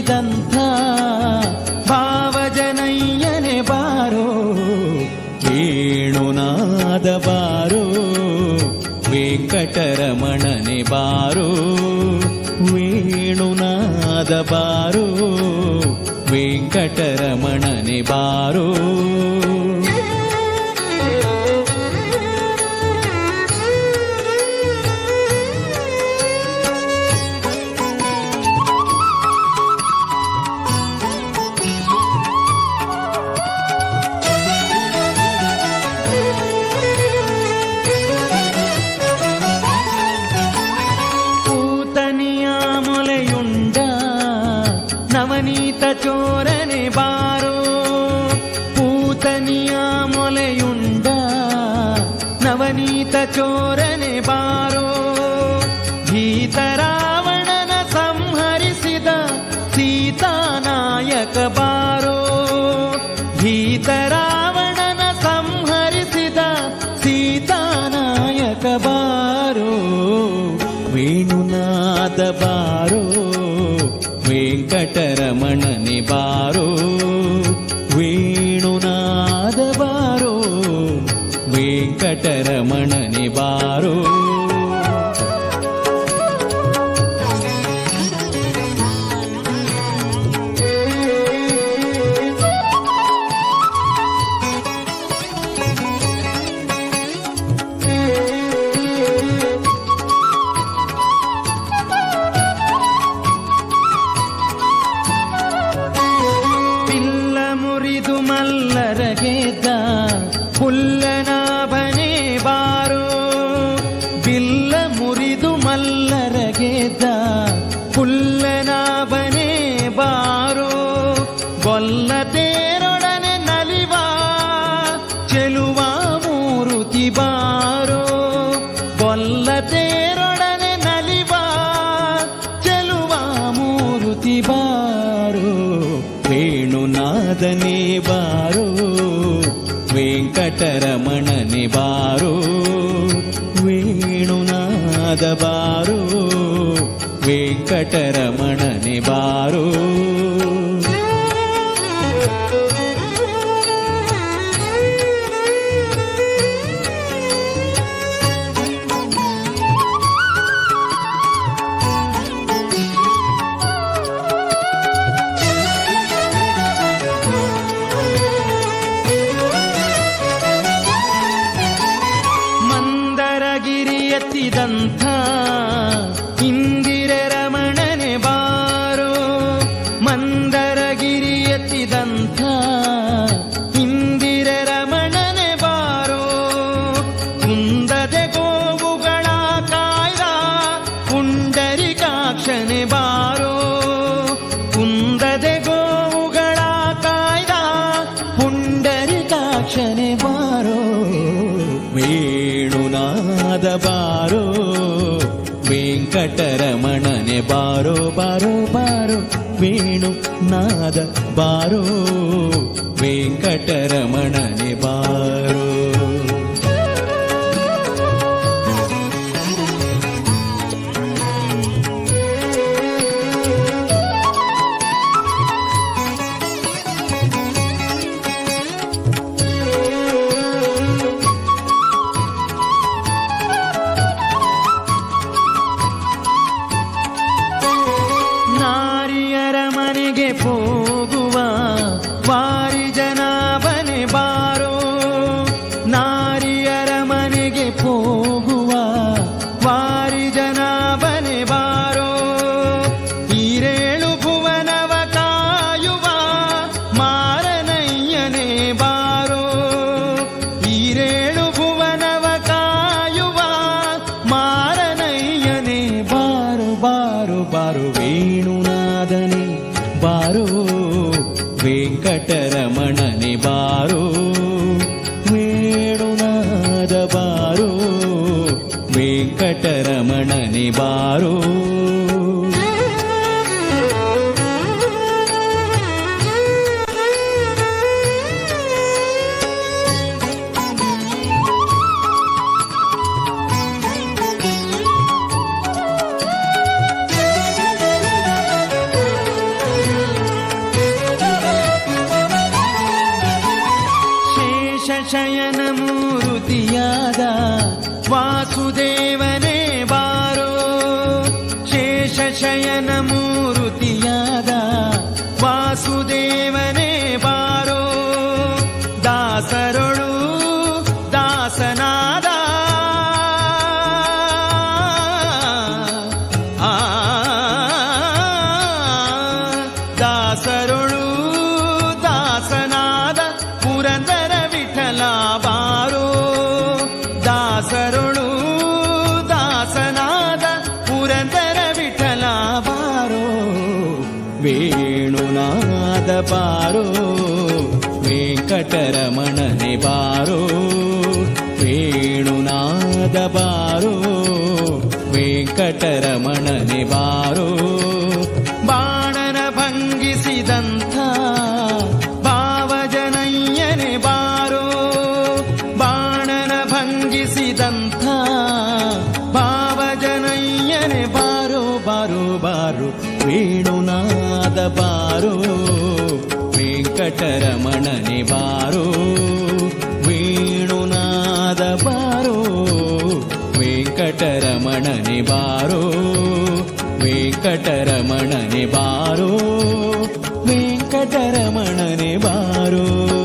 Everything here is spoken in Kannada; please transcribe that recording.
ಭಂಗಿಸಿದಂಥ ಭಾವಜನಯ್ಯನೆ ಬಾರೋ ವೇಣುನಾದ ಬಾರೋ ವೆಂಕಟರಮಣನೆ ಬಾರೋ ವೇಣುನಾದ ಬಾರೋ ವೆಂಕಟರಮಣನೆ ಬಾರೋ. ಶರಣೆ ಬಾರೋ. ಭೀತರಾವಣನ ಸಂಹರಿಸಿದ ಸೀತಾನಾಯಕ ಬಾರೋ. ಭೀತರಾವಣನ ಸಂಹರಿಸಿದ ಸೀತಾನಾಯಕ ಬಾರೋ. ವೇಣುನಾದ ಬಾರೋ ವೆಂಕಟರಮಣನೆ ಬಾರೋ. ವೆಂಕಟರಮಣನೆ ಬಾರೋ. ಮುರಿದು ಮಲ್ಲರ ವೇಣುನಾದನೆ ಬಾರೋ ವೆಂಕಟರಮಣನೆ ಬಾರೋ ವೇಣುನಾದ ಬಾರೋ ವೆಂಕಟರಮಣನೆ ಬಾರೋ. ವೆಂಕಟರಮಣನೆ ಬಾರೋ ಬಾರೋ ಬಾರೋ ವೇಣು ನಾದ ಬಾರೋ. ವೆಂಕಟರಮಣನೆ ಬಾರೋ. போகும் వెంకటరమణని బారు శయనమూరుతియాగా ವಾಸುದೇವನೇ ಬಾರೋ. ಶೇಷಶಯನ ಮೂರುತಿಯಾದ ವಾಸುದೇವನೇ ಬಾರೋ. ದಾಸರೊಳು ದಾಸನಾದ. ಆ ವೇಣುನಾದ ಬಾರೋ ವೆಂಕಟರಮಣನೆ ಬಾರೋ ವೇಣುನಾದ ಬಾರೋ ವೆಂಕಟರಮಣನೆ ಬಾರೋ. ಬಾರೋ ಬಾರೋ ವೇಣುನಾದ ಬಾರೋ ವೆಂಕಟರಮಣನೆ ಬಾರೋ ವೇಣುನಾದ ಬಾರೋ ವೆಂಕಟರಮಣನೆ ಬಾರೋ ವೆಂಕಟರಮಣನೆ ಬಾರೋ ವೆಂಕಟರಮಣನೆ ಬಾರೋ.